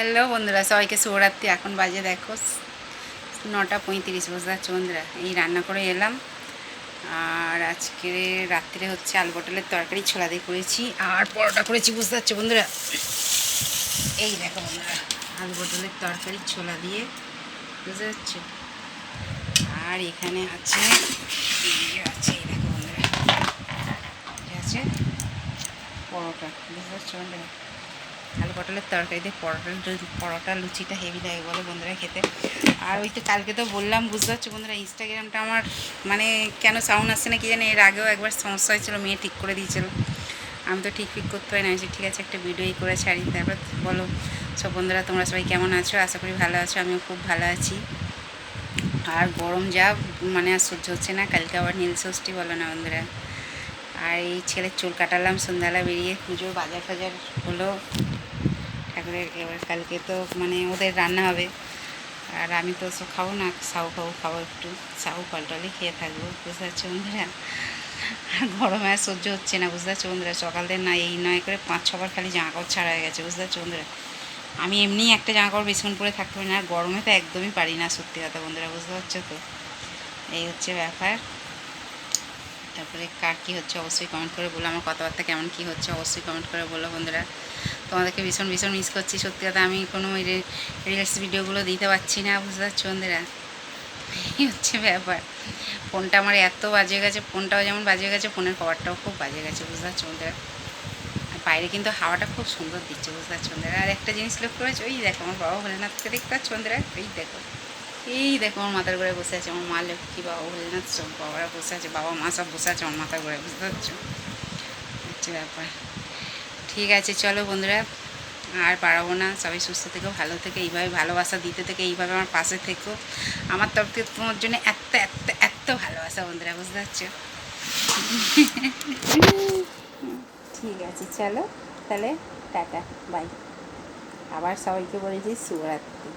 Hello বন্ধুরা, সবাইকে শুভরাত্রি। এখন বাজে দেখো নটা পঁয়ত্রিশ, বুঝতে পারছ বন্ধুরা? এই রান্না করে এলাম। আর আজকে রাত্রে হচ্ছে আলু পটলের তরকারি, ছোলা দিয়ে করেছি আর পরোটা করেছি, বুঝতে পারছ বন্ধুরা? এই দেখো বন্ধুরা, আলু পটলের তরকারি, ছোলা দিয়ে, বুঝতে পারছ? আর এখানে আছে এই আছে, এই দেখো বন্ধুরা আছে পরোটা, বুঝতে পারছ বন্ধুরা? আলু পটলের তরকারি দিয়ে পরোটা পরোটা, লুচিটা হেভি লাগে বলে বন্ধুরা খেতে। আর ওই তো কালকে তো বললাম, বুঝতে পারছ বন্ধুরা ইনস্টাগ্রামটা আমার মানে কেন সাউন্ড আসছে না কি জানি, এর আগেও একবার সমস্যা হয়েছিল, মেয়ে ঠিক করে দিয়েছিল। আমি তো ঠিক ঠিক করতে পারি না ঠিক আছে, একটা ভিডিওই করে ছাড়ি, তারপর বলো। সব বন্ধুরা, তোমরা সবাই কেমন আছো? আশা করি ভালো আছো, আমিও খুব ভালো আছি। আর গরম যা মানে আর সহ্য হচ্ছে না, কালকে আবার নীল ষষ্ঠী, বলো না বন্ধুরা। আর এই ছেলের চুল কাটালাম, সন্ধ্যাবেলা বেরিয়ে পুজোর বাজার ফাজার হলো। ঠাকুরের এবার কালকে তো মানে ওদের রান্না হবে। আর আমি তো সব খাব না সাউ খাব খাব একটু। সাউ পাল্টালে খেয়ে থাকব, বুঝতে পারছ বন্ধুরা? আর গরমে আর সহ্য হচ্ছে না, বুঝতে পারছ বন্ধুরা? সকাল থেকে না এই নয় করে পাঁচ, ছবার খালি জামা কাপড় ছাড়া হয়ে গেছে, বুঝতে পারছ বন্ধুরা? আমি এমনি একটা জামা কাপড় বেশিক্ষণ পরে থাকতে পারি না, আর গরমে তো একদমই পারি না, সত্যি কথা বন্ধুরা, বুঝতে পারছ তো? এই হচ্ছে ব্যাপার। তারপরে কার কী হচ্ছে অবশ্যই কমেন্ট করে বলো, আমার কথাবার্তা কেমন কী হচ্ছে অবশ্যই কমেন্ট করে বলো বন্ধুরা। তোমাদেরকে ভীষণ ভীষণ মিস করছি। সত্যি কথা আমি কোনো ওই রিলস ভিডিওগুলো দিতে পারছি না, বুঝতে পারছ বন্ধুরা? এই হচ্ছে ব্যাপার। ফোনটা আমার এত বাজে গেছে, ফোনটাও যেমন বাজে গেছে, ফোনের কভারটাও খুব বাজে গেছে, বুঝতে পারছ বন্ধুরা? বাইরে কিন্তু হাওয়াটা খুব সুন্দর দিচ্ছে, বুঝতে পারছ বন্ধুরা? আর একটা জিনিস লক্ষ্য করেছ? ওই দেখো, আমার বাবা ভোলেনাথকে দেখতে পাচ্ছ বন্ধুরা? এই দেখো। এই দেখো আমার মাথার ঘরে বসে আছে, আমার মা লক্ষ্মী, বাবা ভোলেনাথ সব, বাবারা বসে আছে, বাবা মা সব বসে আছে, আমার মাথার ঘরে, বুঝতে পারছ? হচ্ছে ব্যাপার। ঠিক আছে, চলো বন্ধুরা, আর পারাবো না, সবাই সুস্থ থেকো, ভালো থেকে, এইভাবে ভালোবাসা দিতে থেকে, এইভাবে আমার পাশে থেকো। আমার তরফ থেকে তোমার জন্য এত এত এত ভালোবাসা, বন্ধুরা, বুঝতে পারছ? ঠিক আছে, চলো, তাহলে টাটা, বাই। আবার সবাইকে বলেছি শুভরাত্রি।